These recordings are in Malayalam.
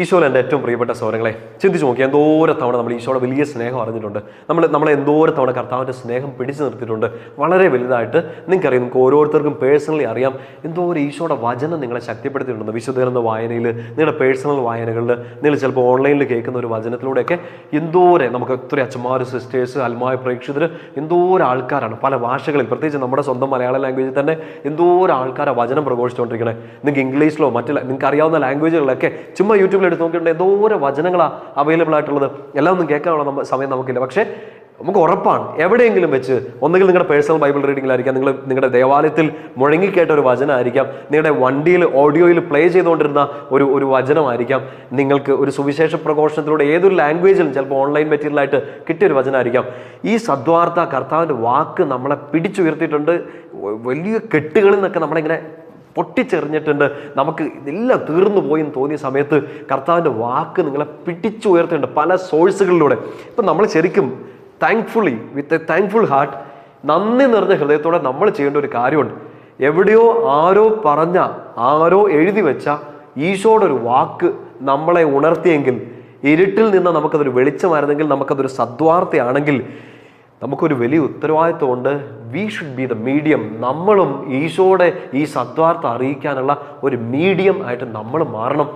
ഈശോയിൽ എന്റെ ഏറ്റവും പ്രിയപ്പെട്ട സൗരങ്ങളെ ചിന്തിച്ച് നോക്കി എന്തോരം തവണ നമ്മൾ ഈശോയുടെ വലിയ സ്നേഹം അറിഞ്ഞിട്ടുണ്ട്. നമ്മൾ നമ്മൾ എന്തോരം തവണ കർത്താവിന്റെ സ്നേഹം പിടിച്ചു നിർത്തിയിട്ടുണ്ട്. വളരെ വലുതായിട്ട് നിങ്ങൾക്കറിയാം നിങ്ങൾക്ക് ഓരോരുത്തർക്കും പേഴ്സണലി അറിയാം എന്തോരം ഈശോയുടെ വചനം നിങ്ങളെ ശക്തിപ്പെടുത്തിയിട്ടുണ്ട് വിശുദ്ധ വായനയിൽ നിങ്ങളുടെ പേഴ്സണൽ വായനകളിൽ നിങ്ങൾ ചിലപ്പോൾ ഓൺലൈനിൽ കേൾക്കുന്ന ഒരു വചനത്തിലൂടെയൊക്കെ എന്തോരെ നമുക്ക് ഒത്തിരി അച്ഛന്മാർ സിസ്റ്റേഴ്സ് അൽമായ പ്രേക്ഷകർ എന്തോരം ആൾക്കാരാണ്. പല ഭാഷകളിൽ പ്രത്യേകിച്ച് നമ്മുടെ സ്വന്തം മലയാള ലാംഗ്വേജിൽ തന്നെ എന്തോരം ആൾക്കാരെ വചനം പ്രഘോഷിച്ചുകൊണ്ടിരിക്കണേ. നിങ്ങൾക്ക് ഇംഗ്ലീഷിലോ മറ്റുള്ള നിങ്ങൾക്ക് അറിയാവുന്ന ലാംഗ്വേജുകളിലൊക്കെ ചുമ്മാ എടുത്ത് നോക്കിയിട്ടുണ്ട്. എന്തോരം വചനങ്ങളാണ് അവൈലബിൾ ആയിട്ടുള്ളത്. എല്ലാം ഒന്നും കേൾക്കാനുള്ള സമയം നമുക്കില്ല. പക്ഷേ നമുക്ക് ഉറപ്പാണ്. എവിടെയെങ്കിലും വെച്ച് ഒന്നുകിൽ നിങ്ങളുടെ പേഴ്സണൽ ബൈബിൾ റീഡിങ്ങിലായിരിക്കാം നിങ്ങൾ നിങ്ങളുടെ ദേവാലയത്തിൽ മുഴങ്ങിക്കേട്ട ഒരു വചനമായിരിക്കാം നിങ്ങളുടെ വണ്ടിയിൽ ഓഡിയോയിൽ പ്ലേ ചെയ്തുകൊണ്ടിരുന്ന ഒരു ഒരു വചനമായിരിക്കാം. നിങ്ങൾക്ക് ഒരു സുവിശേഷ പ്രഘോഷണത്തിലൂടെ ഏതൊരു ലാംഗ്വേജിലും ചിലപ്പോൾ ഓൺലൈൻ മെറ്റീരിയലായിട്ട് കിട്ടിയ ഒരു വചനമായിരിക്കാം ഈ സദ്വാർത്ത കർത്താവിന്റെ വാക്ക് നമ്മളെ പിടിച്ചുയർത്തിയിട്ടുണ്ട്. വലിയ കെട്ടുകളിൽ നിന്നൊക്കെ നമ്മളിങ്ങനെ പൊട്ടിച്ചെറിഞ്ഞിട്ടുണ്ട്. നമുക്ക് ഇതെല്ലാം തീർന്നു പോയി എന്ന് തോന്നിയ സമയത്ത് കർത്താവിന്റെ വാക്ക് നിങ്ങളെ പിടിച്ചുയർത്തിയിട്ടുണ്ട് പല സോഴ്സുകളിലൂടെ. ഇപ്പം നമ്മൾ ശരിക്കും thankfully with a thankful heart നന്ദി നിറഞ്ഞ ഹൃദയത്തോടെ നമ്മൾ ചെയ്യേണ്ട ഒരു കാര്യമുണ്ട്. എവിടെയോ ആരോ പറഞ്ഞ ആരോ എഴുതി വെച്ച ഈശോയുടെ ഒരു വാക്ക് നമ്മളെ ഉണർത്തിയെങ്കിൽ ഇരുട്ടിൽ നിന്ന് നമുക്കതൊരു വെളിച്ചമായിരുന്നെങ്കിൽ നമുക്കതൊരു സദ്വാർത്തയാണെങ്കിൽ നമുക്കൊരു വലിയ ഉത്തരവാദിത്വമുണ്ട് we should be the medium നമ്മളും ഈശോയുടെ ഈ സദ്വാർത്ത അറിയിക്കാനുള്ള ഒരു മീഡിയം ആയിട്ട് നമ്മൾ മാറണം.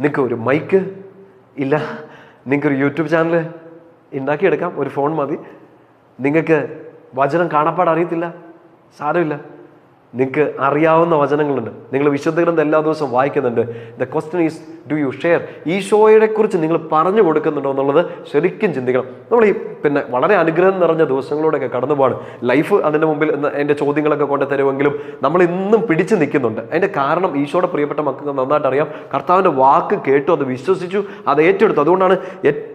നിങ്ങൾക്ക് ഒരു മൈക്ക് ഇല്ല. നിങ്ങൾക്കൊരു യൂട്യൂബ് ചാനൽ ഉണ്ടാക്കിയെടുക്കാം. ഒരു ഫോൺ മതി. നിങ്ങൾക്ക് വചനം കാണപ്പാടറിയത്തില്ല സാരമില്ല. നിങ്ങൾക്ക് അറിയാവുന്ന വചനങ്ങളുണ്ട്. നിങ്ങൾ വിശുദ്ധ ഗ്രന്ഥം എല്ലാ ദിവസവും വായിക്കുന്നുണ്ട്. The question is do you share ഈശോയെ കുറിച്ച് നിങ്ങൾ പറഞ്ഞു കൊടുക്കുന്നുണ്ടോ എന്നുള്ളത് ശരിക്കും ചിന്തിക്കണം. നമ്മൾ ഈ പിന്നെ വളരെ അനുഗ്രഹം നിറഞ്ഞ ദിവസങ്ങളോടൊക്കെ കടന്നുപോകാണ് ലൈഫ് അതിന്റെ മുമ്പിൽ എന്റെ ചോദ്യങ്ങളൊക്കെ കൊണ്ട് തരുമെങ്കിലും നമ്മൾ ഇന്നും പിടിച്ചു നിൽക്കുന്നുണ്ട്. അതിന്റെ കാരണം ഈശോയുടെ പ്രിയപ്പെട്ട മക്കൾക്ക് നന്നായിട്ട് അറിയാം. കർത്താവിന്റെ വാക്ക് കേട്ടു അത് വിശ്വസിച്ചു അത് ഏറ്റെടുത്തു. അതുകൊണ്ടാണ് ഏറ്റവും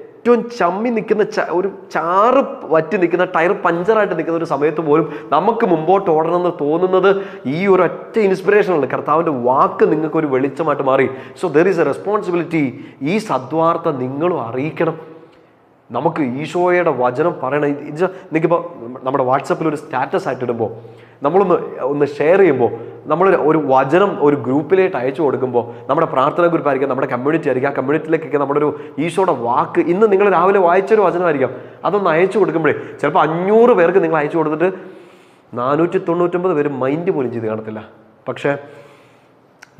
ചമ്മി നിൽക്കുന്ന ഒരു ചാറ് വറ്റി നിൽക്കുന്ന ടയർ പഞ്ചറായിട്ട് നിൽക്കുന്ന ഒരു സമയത്ത് പോലും നമുക്ക് മുമ്പോട്ട് ഓടണമെന്ന് തോന്നുന്നത് ഈ ഒരു ഒറ്റ ഇൻസ്പിറേഷനാണ് കർത്താവിന്റെ വാക്ക് നിങ്ങൾക്ക് ഒരു വെളിച്ചമായിട്ട് മാറി. So there is a responsibility ഈ സദ്വാർത്ത നിങ്ങളും അറിയിക്കണം. നമുക്ക് ഈശോയുടെ വചനം പറയണം. നിങ്ങൾക്കിപ്പോൾ നമ്മുടെ വാട്സപ്പിൽ ഒരു സ്റ്റാറ്റസ് ആയിട്ട് ഇടുമ്പോൾ നമ്മളൊന്ന് ഒന്ന് ഷെയർ ചെയ്യുമ്പോൾ നമ്മൾ ഒരു വചനം ഒരു ഗ്രൂപ്പിലേക്ക് അയച്ചു കൊടുക്കുമ്പോൾ നമ്മുടെ പ്രാർത്ഥന ഗ്രൂപ്പ് ആയിരിക്കാം നമ്മുടെ കമ്മ്യൂണിറ്റി ആയിരിക്കും. ആ കമ്മ്യൂണിറ്റിയിലേക്കൊക്കെ നമ്മുടെ ഒരു ഈശോയുടെ വാക്ക് ഇന്ന് നിങ്ങൾ രാവിലെ വായിച്ചൊരു വചനമായിരിക്കാം. അതൊന്ന് അയച്ചു കൊടുക്കുമ്പോഴേ ചിലപ്പോൾ അഞ്ഞൂറ് പേർക്ക് നിങ്ങൾ അയച്ചു കൊടുത്തിട്ട് നാനൂറ്റി തൊണ്ണൂറ്റൊമ്പത് പേര് മൈൻഡ് പോലും ചെയ്ത് കാണത്തില്ല. പക്ഷേ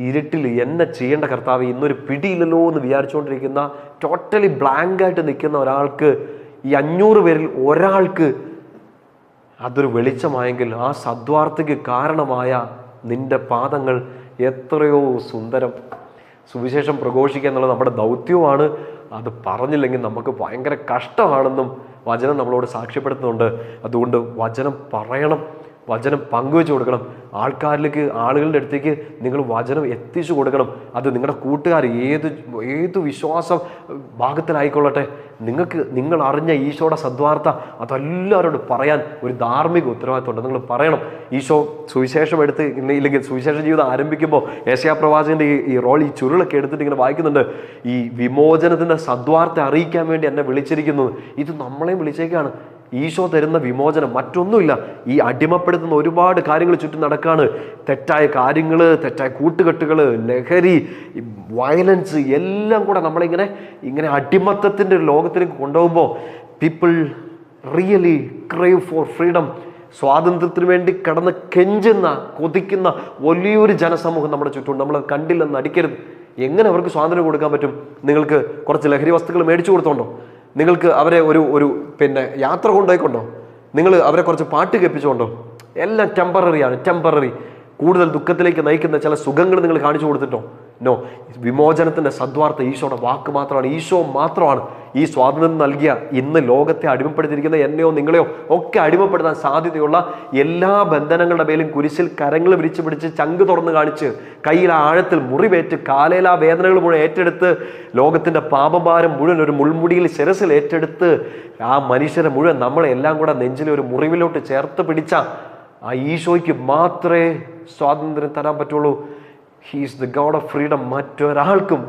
ഇരുട്ടിൽ എന്നെ ചെയ്യേണ്ട കർത്താവ് ഇന്നൊരു പിടിയില്ലല്ലോ എന്ന് വിചാരിച്ചുകൊണ്ടിരിക്കുന്ന ടോട്ടലി ബ്ലാങ്ക് ആയിട്ട് നിൽക്കുന്ന ഒരാൾക്ക് ഈ അഞ്ഞൂറ് പേരിൽ ഒരാൾക്ക് അതൊരു വെളിച്ചമായെങ്കിൽ ആ സദ്വാർത്തയ്ക്ക് കാരണമായ നിന്റെ പാദങ്ങൾ എത്രയോ സുന്ദരം. സുവിശേഷം പ്രഘോഷിക്കുക എന്നുള്ളത് നമ്മുടെ ദൗത്യവുമാണ്. അത് പറഞ്ഞില്ലെങ്കിൽ നമുക്ക് ഭയങ്കര കഷ്ടമാണെന്നും വചനം നമ്മളോട് സാക്ഷ്യപ്പെടുത്തുന്നുണ്ട്. അതുകൊണ്ട് വചനം പറയണം. വചനം പങ്കുവെച്ച് കൊടുക്കണം. ആൾക്കാരിലേക്ക് ആളുകളുടെ അടുത്തേക്ക് നിങ്ങൾ വചനം എത്തിച്ചു കൊടുക്കണം. അത് നിങ്ങളുടെ കൂട്ടുകാർ ഏത് ഏത് വിശ്വാസം ഭാഗത്തിലായിക്കൊള്ളട്ടെ. നിങ്ങൾക്ക് നിങ്ങൾ അറിഞ്ഞ ഈശോയുടെ സദ്വാർത്ത അതെല്ലാവരോട് പറയാൻ ഒരു ധാർമ്മിക ഉത്തരവാദിത്തമുണ്ട്. നിങ്ങൾ പറയണം. ഈശോ സുവിശേഷം എടുത്ത് ഇല്ല- ഇല്ലെങ്കിൽ സുവിശേഷ ജീവിതം ആരംഭിക്കുമ്പോൾ ഏഷ്യാപ്രവാചകന്റെ ഈ റോൾ ഈ ചുരുളൊക്കെ എടുത്തിട്ട് ഇങ്ങനെ വായിക്കുന്നുണ്ട്. ഈ വിമോചനത്തിന്റെ സദ്വാർത്ത അറിയിക്കാൻ വേണ്ടി എന്നെ വിളിച്ചിരിക്കുന്നത് ഇത് നമ്മളെയും വിളിച്ചേക്കാണ്. ഈശോ തരുന്ന വിമോചനം മറ്റൊന്നുമില്ല. ഈ അടിമപ്പെടുത്തുന്ന ഒരുപാട് കാര്യങ്ങൾ ചുറ്റും നടക്കാണ്. തെറ്റായ കാര്യങ്ങൾ തെറ്റായ കൂട്ടുകെട്ടുകൾ ലഹരി വയലൻസ് എല്ലാം കൂടെ നമ്മളിങ്ങനെ ഇങ്ങനെ അടിമത്തത്തിന്റെ ഒരു ലോകത്തിലേക്ക് കൊണ്ടുപോകുമ്പോൾ people really crave for freedom സ്വാതന്ത്ര്യത്തിന് വേണ്ടി കടന്ന് കെഞ്ചുന്ന കൊതിക്കുന്ന വലിയൊരു ജനസമൂഹം നമ്മുടെ ചുറ്റും നമ്മൾ കണ്ടില്ലെന്ന് അടിക്കരുത് എങ്ങനെ അവർക്ക് സ്വാതന്ത്ര്യം കൊടുക്കാൻ പറ്റും? നിങ്ങൾക്ക് കുറച്ച് ലഹരി വസ്തുക്കൾ മേടിച്ചു കൊടുത്തോണ്ടോ? നിങ്ങൾക്ക് അവരെ ഒരു ഒരു പിന്നെ യാത്ര കൊണ്ടുപോയിക്കൊണ്ടോ? നിങ്ങൾ അവരെ കുറച്ച് പാട്ട് കേൾപ്പിച്ചുകൊണ്ടോ? എല്ലാം ടെമ്പററിയാണ് ടെമ്പററി കൂടുതൽ ദുഃഖത്തിലേക്ക് നയിക്കുന്ന ചില സുഖങ്ങൾ നിങ്ങൾ കാണിച്ചു കൊടുത്തിട്ടോ? നോ വിമോചനത്തിന്റെ സദ്വാർത്ഥ ഈശോയുടെ വാക്ക് മാത്രമാണ്. ഈശോ മാത്രമാണ് ഈ സ്വാതന്ത്ര്യം നൽകിയ ഇന്ന് ലോകത്തെ അടിമപ്പെടുത്തിയിരിക്കുന്ന എന്നെയോ നിങ്ങളെയോ ഒക്കെ അടിമപ്പെടുത്താൻ സാധ്യതയുള്ള എല്ലാ ബന്ധനങ്ങളുടെ മേലും കുരിശിൽ കരങ്ങൾ വിരിച്ചു പിടിച്ച് ചങ്ക് തുറന്ന് കാണിച്ച് കയ്യിൽ ആഴത്തിൽ മുറിവേറ്റ് കാലയിലാ വേദനകൾ മുഴുവൻ ഏറ്റെടുത്ത് ലോകത്തിന്റെ പാപഭാരം മുഴുവൻ ഒരു മുൾമുടിയിൽ ശിരസിൽ ഏറ്റെടുത്ത് ആ മനുഷ്യരെ മുഴുവൻ നമ്മളെല്ലാം കൂടെ നെഞ്ചിലെ ഒരു മുറിവിലോട്ട് ചേർത്ത് പിടിച്ച ആ ഈശോയ്ക്ക് മാത്രമേ സ്വാതന്ത്ര്യം തരാൻ പറ്റുള്ളൂ. He's the God of freedom മറ്റൊരാൾക്കും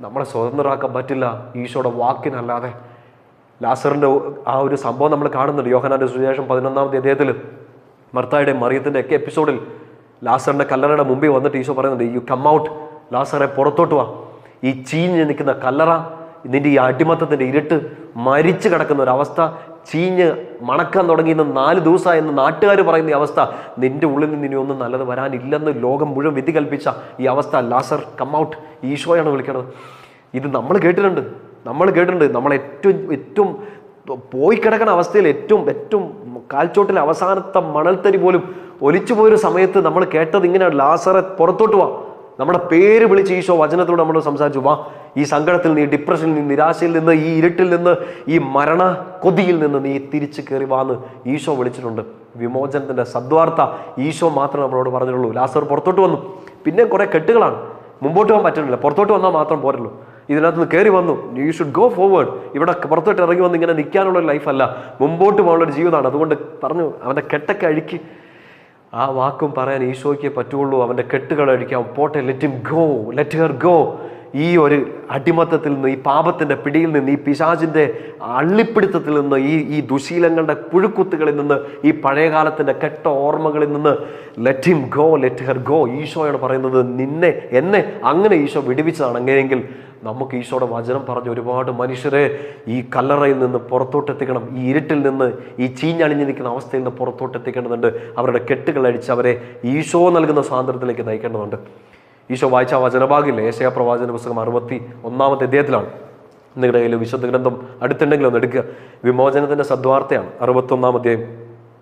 നമ്മളെ സ്വതന്ത്രരാക്കാൻ പറ്റില്ല. ഈശോയുടെ വാക്കിനല്ലാതെ. ലാസറിന്റെ ആ ഒരു സംഭവം നമ്മൾ കാണുന്നുണ്ട്. യോഹനാന്റെ സുവിശേഷം പതിനൊന്നാമത്തെ അദ്ദേഹത്തിൽ മർത്തായുടെ മറിയത്തിന്റെ ഒക്കെ എപ്പിസോഡിൽ ലാസറിന്റെ കല്ലറയുടെ മുമ്പിൽ വന്നിട്ട് ഈശോ പറയുന്നുണ്ട് യു കം ഔട്ട് ലാസറെ പുറത്തോട്ട് വാ. ഈ ചീഞ്ഞ് നിൽക്കുന്ന കല്ലറ നിന്റെ ഈ അടിമത്തത്തിന്റെ ഇരുട്ട് മരിച്ചു കിടക്കുന്ന ഒരു അവസ്ഥ ചീഞ്ഞ് മണക്കാൻ തുടങ്ങിയെന്ന് നാല് ദിവസമായി എന്ന് നാട്ടുകാർ പറയുന്ന ഈ അവസ്ഥ. നിന്റെ ഉള്ളിൽ നിന്ന് ഇനി ഒന്നും നല്ലത് വരാനില്ലെന്ന് ലോകം മുഴുവൻ വിധി കൽപ്പിച്ച ഈ അവസ്ഥ. ലാസർ കം കമ്മൗട്ട് ഈശോയാണ് വിളിക്കുന്നത് ഇത് നമ്മൾ കേട്ടിട്ടുണ്ട്. നമ്മൾ കേട്ടിട്ടുണ്ട്. നമ്മൾ ഏറ്റവും ഏറ്റവും പോയി കിടക്കുന്ന അവസ്ഥയിൽ ഏറ്റവും ഏറ്റവും കാൽച്ചോട്ടിലെ അവസാനത്തെ മണൽത്തരി പോലും ഒലിച്ചു പോയൊരു സമയത്ത് നമ്മൾ കേട്ടത് ഇങ്ങനെയാണ്. ലാസറെ പുറത്തോട്ട് വാ. നമ്മുടെ പേര് വിളിച്ച് ഈശോ വചനത്തിലൂടെ നമ്മൾ സംസാരിച്ചു വാ ഈ സങ്കടത്തിൽ നീ ഡിപ്രഷനിൽ നിന്ന് നിരാശയിൽ നിന്ന് ഈ ഇരുട്ടിൽ നിന്ന് ഈ മരണ കൊതിയിൽ നിന്ന് നീ തിരിച്ചു കയറി വാന്ന് ഈശോ വിളിച്ചിട്ടുണ്ട്. വിമോചനത്തിന്റെ സദ്വാർത്ത ഈശോ മാത്രമേ നമ്മളോട് പറഞ്ഞിട്ടുള്ളൂ. ലാസർ പുറത്തോട്ട് വന്നു. പിന്നെ കുറേ കെട്ടുകളാണ്. മുമ്പോട്ട് പോകാൻ പറ്റുന്നില്ല. പുറത്തോട്ട് വന്നാൽ മാത്രം പോരല്ലോ. ഇതിനകത്ത് നിന്ന് കയറി വന്നു. യു ഷുഡ് ഗോ ഫോർവേഡ് ഇവിടെ പുറത്തോട്ട് ഇറങ്ങി വന്ന് ഇങ്ങനെ നിൽക്കാനുള്ള ലൈഫല്ല മുമ്പോട്ട് പോകാനുള്ള ഒരു ജീവിതമാണ്. അതുകൊണ്ട് പറഞ്ഞു അവന്റെ കെട്ടൊക്കെ അഴുക്കി ആ വാക്കും പറയാൻ ഈശോയ്ക്ക് പറ്റുള്ളൂ. അവന്റെ കെട്ടുകൾ അഴിക്കാം പോട്ടെ. Let him go let her go ഈ ഒരു അടിമത്തത്തിൽ നിന്ന് ഈ പാപത്തിന്റെ പിടിയിൽ നിന്ന് ഈ പിശാചിന്റെ അള്ളിപ്പിടുത്തത്തിൽ നിന്ന് ഈ ഈ ദുശീലങ്ങളുടെ പുഴുക്കുത്തുകളിൽ നിന്ന് ഈ പഴയകാലത്തിന്റെ കെട്ട ഓർമ്മകളിൽ നിന്ന് let him go let her go ഈശോയാണ് പറയുന്നത് നിന്നെ എന്നെ അങ്ങനെ ഈശോ വിടുവിച്ചതാണ്. അങ്ങനെയെങ്കിൽ നമുക്ക് ഈശോയുടെ വചനം പറഞ്ഞ് ഒരുപാട് മനുഷ്യരെ ഈ കല്ലറയിൽ നിന്ന് പുറത്തോട്ടെത്തിക്കണം ഈ ഇരുട്ടിൽ നിന്ന് ഈ ചീഞ്ഞണിഞ്ഞ് നിൽക്കുന്ന അവസ്ഥയിൽ നിന്ന് പുറത്തോട്ടെത്തിക്കേണ്ടതുണ്ട്. അവരുടെ കെട്ടുകൾ അടിച്ച് അവരെ ഈശോ നൽകുന്ന സ്വാതന്ത്ര്യത്തിലേക്ക് നയിക്കേണ്ടതുണ്ട്. ഈശോ വായിച്ച വചനഭാഗില്ല ഏശയ പ്രവാചന പുസ്തകം അറുപത്തി ഒന്നാമത്തെ അധ്യായത്തിലാണ്. നിങ്ങളുടെ കയ്യിൽ വിശുദ്ധ ഗ്രന്ഥം അടുത്തുണ്ടെങ്കിൽ ഒന്ന് എടുക്കുക. വിമോചനത്തിന്റെ സദ്വാർത്തയാണ് അറുപത്തൊന്നാം അധ്യായം.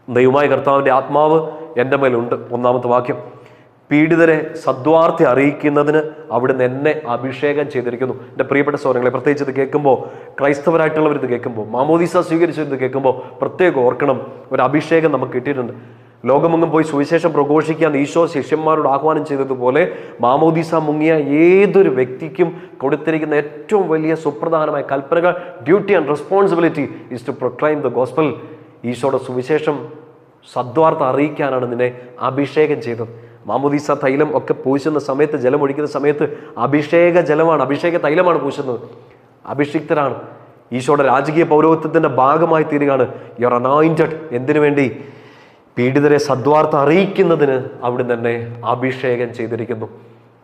ദൈവമായ കർത്താവിന്റെ ആത്മാവ് എന്റെ മേലുണ്ട്. ഒന്നാമത്തെ വാക്യം. പീഡിതരെ സദ്വാർത്ഥി അറിയിക്കുന്നതിന് അവിടുന്ന് എന്നെ അഭിഷേകം ചെയ്തിരിക്കുന്നു. എന്റെ പ്രിയപ്പെട്ട സൗരങ്ങളെ പ്രത്യേകിച്ച് ഇത് കേൾക്കുമ്പോൾ ക്രൈസ്തവരായിട്ടുള്ളവർ ഇത് കേൾക്കുമ്പോൾ മാമോദീസ സ്വീകരിച്ചു ഇത് കേൾക്കുമ്പോൾ പ്രത്യേകം ഓർക്കണം ഒരു അഭിഷേകം നമുക്ക് കിട്ടിയിട്ടുണ്ട്. ലോകമെങ്ങും പോയി സുവിശേഷം പ്രഘോഷിക്കാൻ ഈശോ ശിഷ്യന്മാരോട് ആഹ്വാനം ചെയ്തതുപോലെ മാമോദീസ മുങ്ങിയ ഏതൊരു വ്യക്തിക്കും കൊടുത്തിരിക്കുന്ന ഏറ്റവും വലിയ സുപ്രധാനമായ കൽപ്പനകൾ duty and responsibility is to proclaim the gospel ഈശോയുടെ സുവിശേഷം സദ്വാർത്ഥ അറിയിക്കാനാണ് നിന്നെ അഭിഷേകം ചെയ്തത്. മാമുദീസ തൈലം ഒക്കെ പൂശുന്ന സമയത്ത് ജലം ഒഴിക്കുന്ന സമയത്ത് അഭിഷേക ജലമാണ് അഭിഷേക തൈലമാണ് പൂശുന്നത്. അഭിഷിക്തരാണ്. ഈശോയുടെ രാജകീയ പൗരോഹിത്യത്തിന്റെ ഭാഗമായി തീരുകയാണ്. യുവർ അനോയിന്റഡ് എന്തിനു വേണ്ടി? പീഡിതരെ സദ്വാർത്ത അറിയിക്കുന്നതിന് അവിടെ തന്നെ അഭിഷേകം ചെയ്തിരിക്കുന്നു.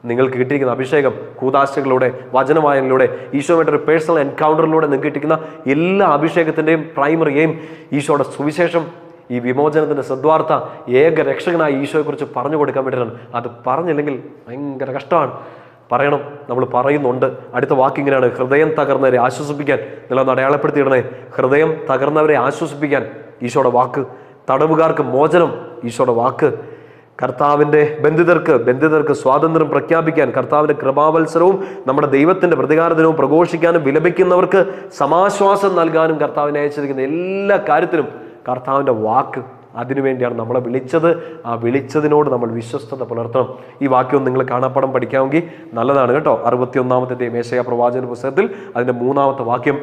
നിങ്ങൾക്ക് കിട്ടിയിരിക്കുന്ന അഭിഷേകം കൂതാശകളിലൂടെ വചനവായനയിലൂടെ ഈശോയുടെ ഒരു പേഴ്സണൽ എൻകൗണ്ടറിലൂടെ നിങ്ങൾക്ക് കിട്ടിക്കുന്ന എല്ലാ അഭിഷേകത്തിന്റെയും പ്രൈമറി എയിം ഈശോയുടെ സുവിശേഷം ഈ വിമോചനത്തിന്റെ സദ്വാർത്ഥ ഏക രക്ഷകനായ ഈശോയെക്കുറിച്ച് പറഞ്ഞു കൊടുക്കാൻ വേണ്ടിയിട്ടാണ്. അത് പറഞ്ഞില്ലെങ്കിൽ ഭയങ്കര കഷ്ടമാണ്. പറയണം നമ്മൾ പറയുന്നുണ്ട്. അടുത്ത വാക്കിങ്ങനെയാണ് ഹൃദയം തകർന്നവരെ ആശ്വസിപ്പിക്കാൻ. നിങ്ങളൊന്ന് അടയാളപ്പെടുത്തിയിടണേ. ഹൃദയം തകർന്നവരെ ആശ്വസിപ്പിക്കാൻ ഈശോയുടെ വാക്ക്. തടവുകാർക്ക് മോചനം ഈശോയുടെ വാക്ക്. കർത്താവിന്റെ ബന്ധിതർക്ക് ബന്ധിതർക്ക് സ്വാതന്ത്ര്യം പ്രഖ്യാപിക്കാൻ കർത്താവിന്റെ കൃപാവത്സരവും നമ്മുടെ ദൈവത്തിന്റെ പ്രതികാര ദിനവും പ്രഘോഷിക്കാനും വിലപിക്കുന്നവർക്ക് സമാശ്വാസം നൽകാനും കർത്താവിനെ അയച്ചിരിക്കുന്ന എല്ലാ കാര്യത്തിനും കർത്താവിന്റെ വാക്ക് അതിനുവേണ്ടിയാണ് നമ്മളെ വിളിച്ചത്. ആ വിളിച്ചതിനോട് നമ്മൾ വിശ്വസ്തത പുലർത്തണം. ഈ വാക്യം നിങ്ങൾ കാണാപ്പടം പഠിക്കാമെങ്കിൽ നല്ലതാണ് കേട്ടോ. അറുപത്തി ഒന്നാമത്തെ മേശയ പ്രവാചന പുസ്തകത്തിൽ അതിന്റെ മൂന്നാമത്തെ വാക്യം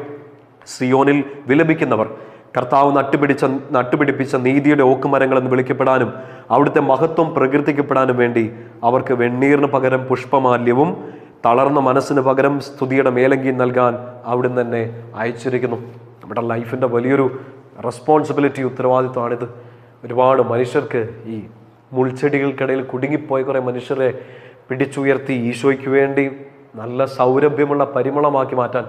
സിയോനിൽ വിലപിക്കുന്നവർ കർത്താവ് നട്ടുപിടിച്ച നട്ടുപിടിപ്പിച്ച നീതിയുടെ ഓക്കുമരങ്ങൾ എന്ന് വിളിക്കപ്പെടാനും അവിടുത്തെ മഹത്വം പ്രകീർത്തിക്കപ്പെടാനും വേണ്ടി അവർക്ക് വെണ്ണീറിന് പകരം പുഷ്പമാല്യവും തളർന്ന മനസ്സിന് പകരം സ്തുതിയുടെ മേലങ്കിയും നൽകാൻ അവിടുന്ന് തന്നെ അയച്ചിരിക്കുന്നു. നമ്മുടെ ലൈഫിന്റെ വലിയൊരു റെസ്പോൺസിബിലിറ്റി ഉത്തരവാദിത്വമാണിത് ഒരുപാട് മനുഷ്യർക്ക് ഈ മുൾച്ചെടികൾക്കിടയിൽ കുടുങ്ങിപ്പോയ കുറേ മനുഷ്യരെ പിടിച്ചുയർത്തി ഈശോയ്ക്ക് വേണ്ടി നല്ല സൗരഭ്യമുള്ള പരിമളമാക്കി മാറ്റാൻ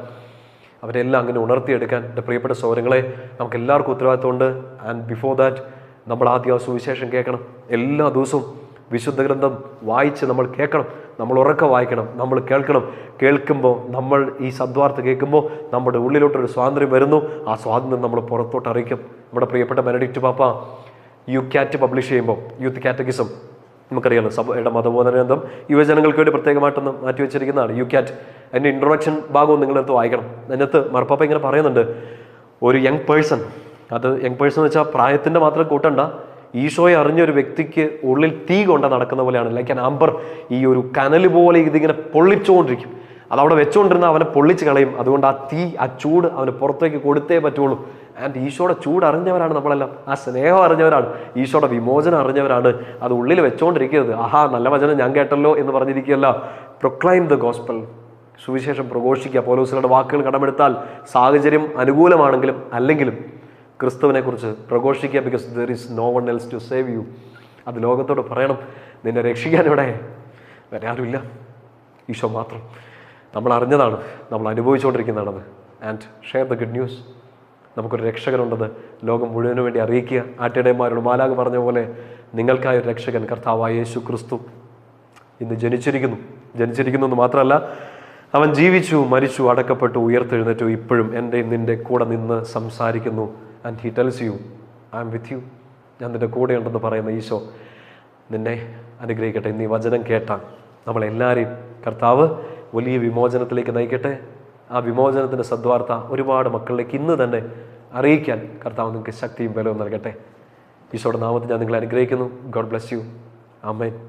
അവരെല്ലാം അങ്ങനെ ഉണർത്തിയെടുക്കാൻ. എന്റെ പ്രിയപ്പെട്ട സൗരങ്ങളെ നമുക്ക് എല്ലാവർക്കും ഉത്തരവാദിത്വമുണ്ട്. ആൻഡ് ബിഫോർ ദാറ്റ് നമ്മൾ ആദ്യ ആ സുവിശേഷം കേൾക്കണം. എല്ലാ ദിവസവും വിശുദ്ധ ഗ്രന്ഥം വായിച്ച് നമ്മൾ കേൾക്കണം നമ്മൾ ഉറക്ക വായിക്കണം നമ്മൾ കേൾക്കണം. കേൾക്കുമ്പോൾ നമ്മൾ ഈ സദ്വാർത്ത കേൾക്കുമ്പോൾ നമ്മുടെ ഉള്ളിലോട്ടൊരു സ്വാതന്ത്ര്യം വരുന്നു. ആ സ്വാതന്ത്ര്യം നമ്മൾ പുറത്തോട്ട് അറിയിക്കും. നമ്മുടെ പ്രിയപ്പെട്ട ബെനഡിക്റ്റ് പാപ്പ യു ക്യാറ്റ് പബ്ലിഷ് ചെയ്യുമ്പോൾ യൂത്ത് കാറ്റഗിസം നമുക്കറിയാലോ സഭയുടെ മതബോധന ഗ്രന്ഥം. യുവജനങ്ങൾക്ക് വേണ്ടി പ്രത്യേകമായിട്ടൊന്ന് മാറ്റി വെച്ചിരിക്കുന്നതാണ് യു ക്യാറ്റ് അതിന്റെ ഇൻട്രൊഡക്ഷൻ ഭാഗവും നിങ്ങളെടുത്ത് വായിക്കണം. അതിനകത്ത് മറപ്പാപ്പ ഇങ്ങനെ പറയുന്നുണ്ട് ഒരു യങ് പേഴ്സൺ അത് യങ് പേഴ്സൺ എന്ന് വെച്ചാൽ പ്രായത്തിന്റെ മാത്രം കൂട്ടണ്ട ഈശോയെ അറിഞ്ഞൊരു വ്യക്തിക്ക് ഉള്ളിൽ തീ കൊണ്ട നടക്കുന്ന പോലെയാണ്. ലൈക്ക് ആൻ ആംബർ ഈ ഒരു കനൽ പോലെ ഇതിങ്ങനെ പൊള്ളിച്ചുകൊണ്ടിരിക്കും അത് അവിടെ വെച്ചുകൊണ്ടിരുന്ന അവനെ പൊള്ളിച്ച് കളയും. അതുകൊണ്ട് ആ തീ ആ ചൂട് അവന് പുറത്തേക്ക് കൊടുത്തേ പറ്റുള്ളൂ. ആൻഡ് ഈശോയുടെ ചൂട് അറിഞ്ഞവരാണ് നമ്മളെല്ലാം. ആ സ്നേഹം അറിഞ്ഞവരാണ്. ഈശോയുടെ വിമോചനം അറിഞ്ഞവരാണ്. അത് ഉള്ളിൽ വെച്ചുകൊണ്ടിരിക്കരുത് ആഹാ നല്ല വചനം ഞാൻ കേട്ടല്ലോ എന്ന് പറഞ്ഞിരിക്കുകയല്ല. പ്രൊക്ലൈം ദ ഗോസ്പൽ സുവിശേഷം പ്രഘോഷിക്കുക. പോലീസുകളുടെ വാക്കുകൾ കടമെടുത്താൽ സാഹചര്യം അനുകൂലമാണെങ്കിലും അല്ലെങ്കിലും ക്രിസ്തുവിനെ കുറിച്ച് പ്രഘോഷിക്കുക because there is no one else to save you അത് ലോകത്തോട് പറയണം. നിന്നെ രക്ഷിക്കാൻ ഇവിടെ വേറെ ആരുമില്ല. ഈശോ മാത്രം. നമ്മൾ അറിഞ്ഞതാണ് നമ്മൾ അനുഭവിച്ചുകൊണ്ടിരിക്കുന്നതാണത് and share the good news നമുക്കൊരു രക്ഷകനുണ്ടെന്ന് ലോകം മുഴുവനും വേണ്ടി അറിയിക്കുക. ആറ്റിടയന്മാരോട് മാലാഗ് പറഞ്ഞ പോലെ നിങ്ങൾക്കായ ഒരു രക്ഷകൻ കർത്താവായ യേശു ക്രിസ്തു ഇന്ന് ജനിച്ചിരിക്കുന്നു. ജനിച്ചിരിക്കുന്നു എന്ന് മാത്രമല്ല അവൻ ജീവിച്ചു മരിച്ചു അടക്കപ്പെട്ടു ഉയർത്തെഴുന്നേറ്റു ഇപ്പോഴും എന്റെയും നിന്റെ കൂടെ നിന്ന് സംസാരിക്കുന്നു. And he tells you I'm with you ഞാൻ നിന്റെ കൂടെയുണ്ടെന്ന് പറയുന്ന ഈശോ നിന്നെ അനുഗ്രഹിക്കട്ടെ. ഈ വചനം കേട്ട നമ്മളെല്ലാവരെയും കർത്താവ് വലിയ വിമോചനത്തിലേക്ക് നയിക്കട്ടെ. ആ വിമോചനത്തിന്റെ സദ്വാർത്ത ഒരുപാട് മക്കളിലേക്ക് ഇന്ന് തന്നെ അറിയിക്കാൻ കർത്താവ് നിങ്ങൾക്ക് ശക്തിയും ബലവും നൽകട്ടെ. ഈശോയുടെ നാമത്തിൽ ഞാൻ നിങ്ങളെ അനുഗ്രഹിക്കുന്നു. God bless you അമ്മേൻ